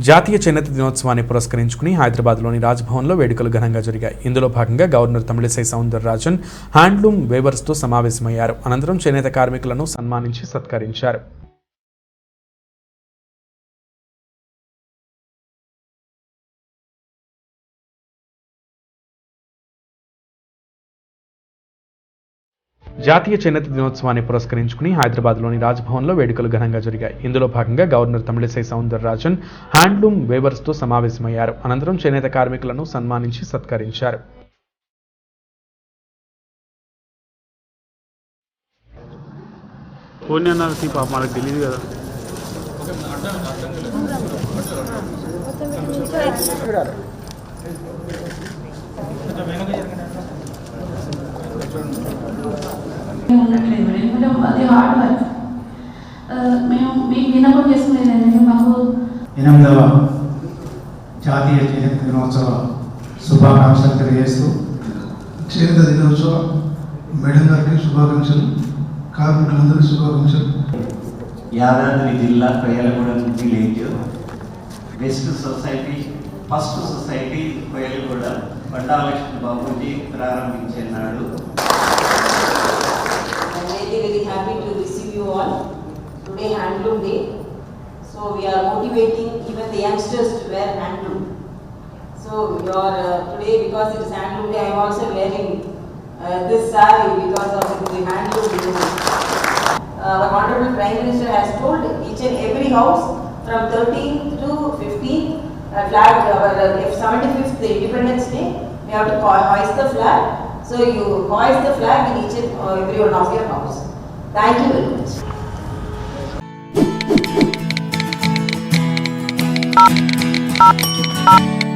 జాతీయ చేనేత దినోత్సవాన్ని పురస్కరించుకుని హైదరాబాద్లోని రాజ్భవన్లో వేడుకలు ఘనంగా జరిగాయి. ఇందులో భాగంగా గవర్నర్ తమిళిసై సౌందరరాజన్ హ్యాండ్లూమ్ వేవర్స్తో సమావేశమయ్యారు. అనంతరం చేనేత కార్మికులను సన్మానించి సత్కరించారు. జాతీయ చేనేత దినోత్సవాన్ని పురస్కరించుకుని హైదరాబాద్లోని రాజ్భవన్లో వేడుకలు ఘనంగా జరిగాయి. ఇందులో భాగంగా గవర్నర్ తమిళిసై సౌందరరాజన్ హ్యాండ్లూమ్ వేవర్స్తో సమావేశమయ్యారు. అనంతరం చేనేత కార్మికులను సన్మానించి సత్కరించారు. పాప మనకు తెలియదు కదా. ఉండట్లేదు ఎందుకంటే అది హార్డ్ వర్క్ మేము మీకు వినపం చేసుకునేదండి మాకు ఎనిమిదవ జాతీయ చేనేత దినోత్సవ శుభాకాంక్షలు తెలియజేస్తూ చేనేత దినోత్సవ మేడం గారికి శుభాకాంక్షలు కార్మికులందరికీ శుభాకాంక్షలు. యాదాద్రి జిల్లా Koyyalagudem village best society first society Koyyalaguda. Banda Lakshmi Babuji ప్రారంభించినాడు Today Handloom Day. So we are motivating even the youngsters to wear handloom. So your uh, today because it is Handloom Day, I am also wearing uh, this saree because of the handloom. Uh, Our Honorable Prime Minister has told each and every house from 13th to 15th uh, flag, our uh, if 75th the Independence Day, we have to hoist the flag. So you hoist the flag in each and uh, every one of your house. Thank you very much. Bye.